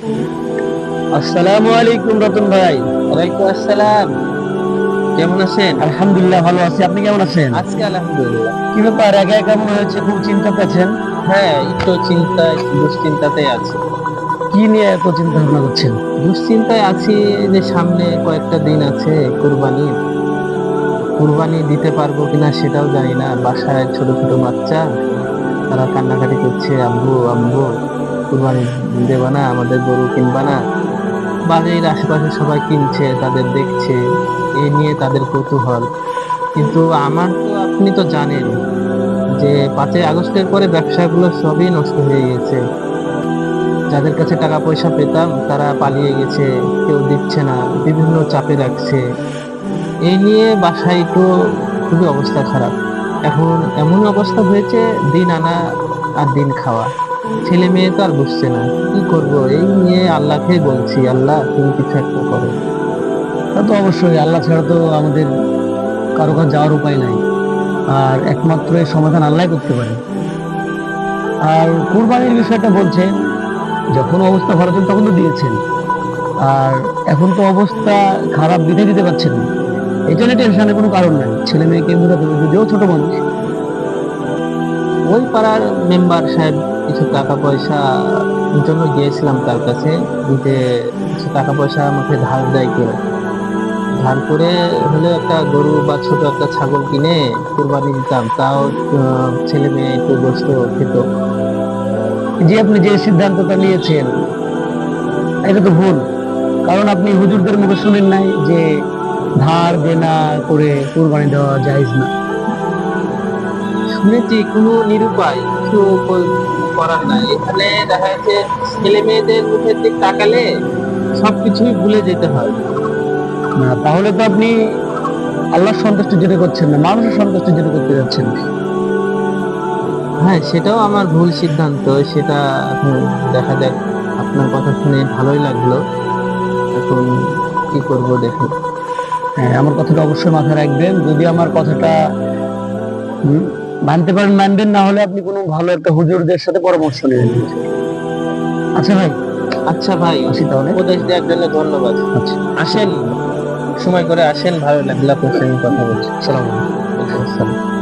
আসসালামু আলাইকুম রতন ভাই। ওয়ালাইকুম আসসালাম। কেমন আছেন? আলহামদুলিল্লাহ ভালো আছি। আপনি কেমন আছেন? আজকে আলহামদুলিল্লাহ। কি ব্যাপার একা একা মনে হচ্ছে খুব চিন্তাতে আছেন হ্যাঁ একটু চিন্তায় দুশ্চিন্তাতে আছি। কি নিয়ে এত চিন্তা ভাবনা করছেন? দুশ্চিন্তায় আছি যে সামনে কয়েকটা দিন আছে কুরবানি। কুরবানি দিতে পারব কিনা সেটাও জানি না। বাসায় ছোট ছোট বাচ্চা তারা কান্নাকাটি করছে আব্বু আব্বু কুরবানি দেবা না, আমাদের গরু কিনবা না। বাড়ির আশেপাশে সবাই কিনছে, তাদের দেখছে এই নিয়ে তাদের কৌতূহল। কিন্তু আমার তো আপনি তো জানেন যে পাঁচই আগস্টের পরে ব্যবসাগুলো সবই নষ্ট হয়ে গেছে। যাদের কাছে টাকা পয়সা পেতাম, তারা পালিয়ে গেছে, কেউ দিচ্ছে না, বিভিন্ন চাপে রাখছে। এই নিয়ে বাসায় একটু খুবই অবস্থা খারাপ। এখন এমন অবস্থা হয়েছে, দিন আনা আর দিন খাওয়া। ছেলে মেয়ে তো আর বুঝছে না। কি করব? এই নিয়ে আল্লাহকে বলছি, আল্লাহ তুমি কিছু একটা করো। তা তো অবশ্যই, আল্লাহ ছাড়া তো আমাদের কারও কাছে যাওয়ার উপায় নাই। আর একমাত্র এর সমাধান আল্লাহ করতে পারে। আর কুরবানির বিষয়টা বলছেন যখন অবস্থা ভালো ছিল তখন তো দিয়েছেন। আর এখন তো অবস্থা খারাপ দিতে দিতে পারছেন না। এই জন্য টেনশনের কোনো কারণ নাই। ছেলে মেয়েকে বোঝাতে যদিও ছোট মানুষ ওই পাড়ার মেম্বার সাহেব কিছু টাকা পয়সা জন্য গিয়েছিলাম তার কাছে, দিতে কিছু টাকা পয়সা আমাকে ধার দেয় কেউ। ধার করে হলে একটা গরু বা ছোট একটা ছাগল কিনে কুরবানি দিতাম, তাও ছেলে মেয়ে একটু গোস্ত খেত। যে আপনি যে সিদ্ধান্তটা নিয়েছেন, এটা তো ভুল। কারণ আপনি হুজুরদের মুখে শুনেন নাই যে ধার দেনা করে কোরবানি দেওয়া জায়েজ না। শুনেছি কোনো নিরুপায় কিছু করার নাই। এখানে দেখা যাচ্ছে ছেলে মেয়েদের মুখের দিক তাকালে সবকিছুই ভুলে যেতে হয়। না তাহলে তো আপনি আল্লাহর সন্তুষ্ট যেতে করছেন না মানুষের সন্তুষ্ট যেতে করতে যাচ্ছেন। হ্যাঁ সেটাও আমার ভুল সিদ্ধান্ত সেটা এখন দেখা যাক। আপনার কথা শুনে ভালোই লাগল। এখন কি করব দেখুন। হ্যাঁ আমার কথাটা অবশ্যই মাথায় রাখবেন। যদি আমার কথাটা হুম, মানতে পারেন মানবেন না হলে আপনি কোনো ভালো একটা হুজুরদের সাথে পরামর্শ নেবেন আচ্ছা ভাই। আচ্ছা ভাই আসি তাহলে। উপদেশ দেওয়ার জন্য ধন্যবাদ। আচ্ছা। আসেন। সময় করে আসেন ভালো লাগল আপনার সঙ্গে কথা বলছি সালাম আসসালাম।